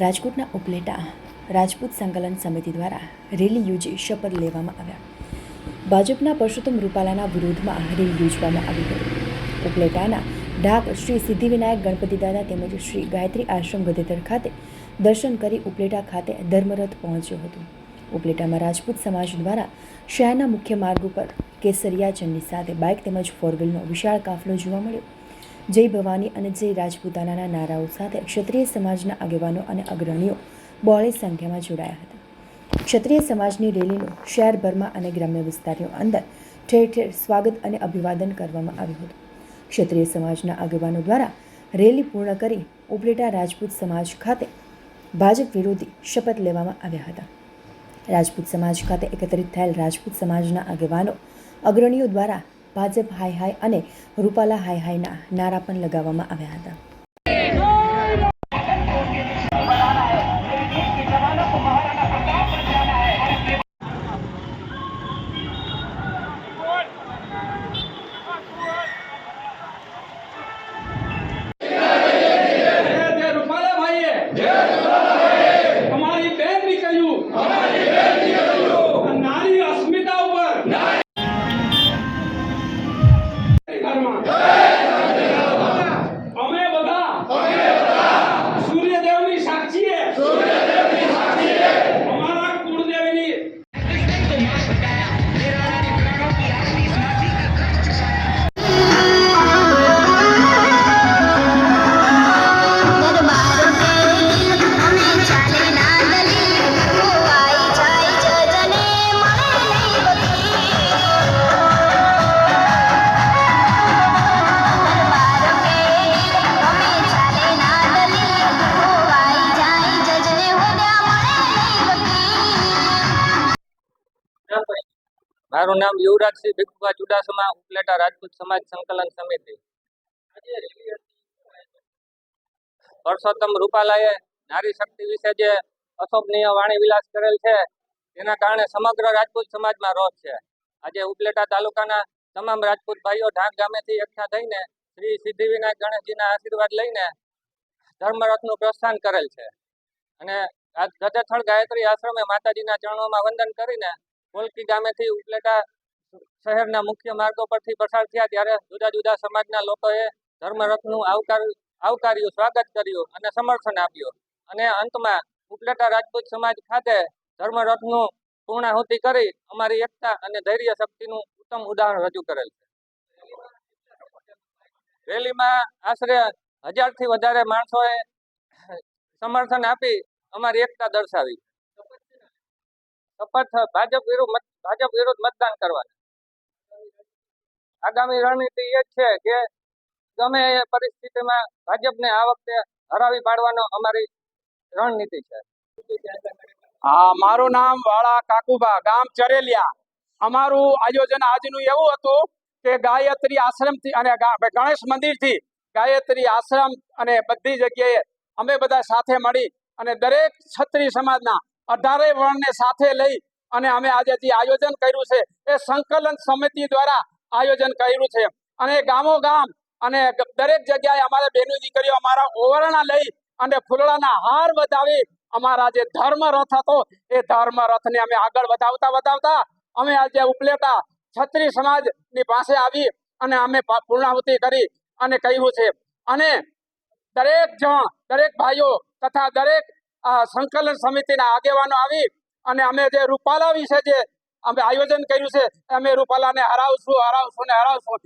રાજકોટના ઉપલેટા રાજપૂત સંકલન સમિતિ દ્વારા રેલી યોજી શપથ લેવામાં આવ્યા. ભાજપના પરસોત્તમ રૂપાલાના વિરોધમાં રેલી યોજવામાં આવી હતી. ઉપલેટાના ઢાક શ્રી સિદ્ધિવિનાયક ગણપતિ દાદા તેમજ શ્રી ગાયત્રી આશ્રમ ગદેતર ખાતે દર્શન કરી ઉપલેટા ખાતે ધર્મરથ પહોંચ્યો હતો. ઉપલેટામાં રાજપૂત સમાજ દ્વારા શહેરના મુખ્ય માર્ગ ઉપર કેસરિયા સાથે બાઇક તેમજ ફોર વ્હીલનો વિશાળ કાફલો જોવા મળ્યો. જય ભવાની અને જય રાજપૂતાનાના નારાઓ સાથે ક્ષત્રિય સમાજના આગેવાનો અને અગ્રણીઓ બોળી સંખ્યામાં જોડાયા હતા. ક્ષત્રિય સમાજની રેલીનું શહેરભરમાં અને ગ્રામ્ય વિસ્તારો અંદર ઠેર ઠેર સ્વાગત અને અભિવાદન કરવામાં આવ્યું હતું. ક્ષત્રિય સમાજના આગેવાનો દ્વારા રેલી પૂર્ણ કરી ઉપલેટા રાજપૂત સમાજ ખાતે ભાજપ વિરોધી શપથ લેવામાં આવ્યા હતા. રાજપૂત સમાજ ખાતે એકત્રિત થયેલ રાજપૂત સમાજના આગેવાનો, અગ્રણીઓ દ્વારા ભાજપ હાય હાય અને રૂપાલા હાય હાયના નારા પણ લગાવવામાં આવ્યા હતા. મારું નામ યુવરાજસિંહ ભીખુભા ચુડાસમા, ઉપલેટા રાજપૂત સમાજ સંકલન સમિતિ. પરસોત્તમ રૂપાલાએ નારી શક્તિ વિશે જે અશોભનીય વાણી વિલાસ કરેલ છે, તેના કારણે સમગ્ર રાજપૂત સમાજમાં રોષ છે. આજે ઉપલેટા તાલુકાના તમામ રાજપૂત ભાઈઓ ઢાક ગામેથી એકઠા થઈને શ્રી સિદ્ધિવિનાયક ગણેશજીના આશીર્વાદ લઈને ધર્મરથનું પ્રસ્થાન કરેલ છે. અને આ ગજેથળ ગાયત્રી આશ્રમે માતાજીના ચરણોમાં વંદન કરીને કોલકી ગામેથી ઉપલેટા શહેરના મુખ્ય માર્ગો પરથી પસાર થયા ત્યારે જુદા જુદા સમાજના લોકોએ ધર્મરથનું આવકાર આવકાર્યું, સ્વાગત કર્યું અને સમર્થન આપ્યું. અને અંતમાં ઉપલેટા રાજપૂત સમાજ ખાતે ધર્મરથનું પૂર્ણાહુતિ કરી અમારી એકતા અને ધૈર્ય શક્તિનું ઉત્તમ ઉદાહરણ રજૂ કરેલ છે. રેલીમાં આશરે હજારથી વધારે માણસોએ સમર્થન આપી અમારી એકતા દર્શાવી. ભાજપ વિરુદ્ધ મતદાન કરવાના. આગામી રણનીતિ એ છે કે ગમે એ પરિસ્થિતિમાં ભાજપને આ વખતે હરાવી પાડવાનો અમારી રણનીતિ છે. મારું નામ વાળા કાકુબા ગામ ચરેલિયા. અમારું આયોજન આજનું એવું હતું કે ગાયત્રી આશ્રમથી અને ગણેશ ગણેશ મંદિરથી ગાયત્રી આશ્રમ અને બધી જગ્યાએ અમે બધા સાથે મળી અને દરેક છત્રી સમાજના અઢારે વર્ણને સાથે લઈ અને અમે આજે જે આયોજન કર્યું છે, એ સંકલન સમિતિ દ્વારા આયોજન કર્યું છે. અને ગામો ગામ અને દરેક જગ્યાએ અમારે બેનો દીકરીઓ અમારા ઓવરણા લઈ અને ફૂલડાના હાર વધાવી અમારા જે ધર્મ રથ હતો, એ ધર્મ રથને અમે આગળ વધાવતા વધાવતા અમે આજે ઉપલેટા છત્રી સમાજની પાસે આવી અને અમે પૂર્ણાહુતિ કરી અને કહ્યું છે. અને દરેક જણ, દરેક ભાઈઓ તથા દરેક સંકલન સમિતિના આગેવાનો આવી અને અમે જે રૂપાલા વિશે જે અમે આયોજન કર્યું છે, અમે રૂપાલાને હરાવશું હરાવશું ને હરાવશું.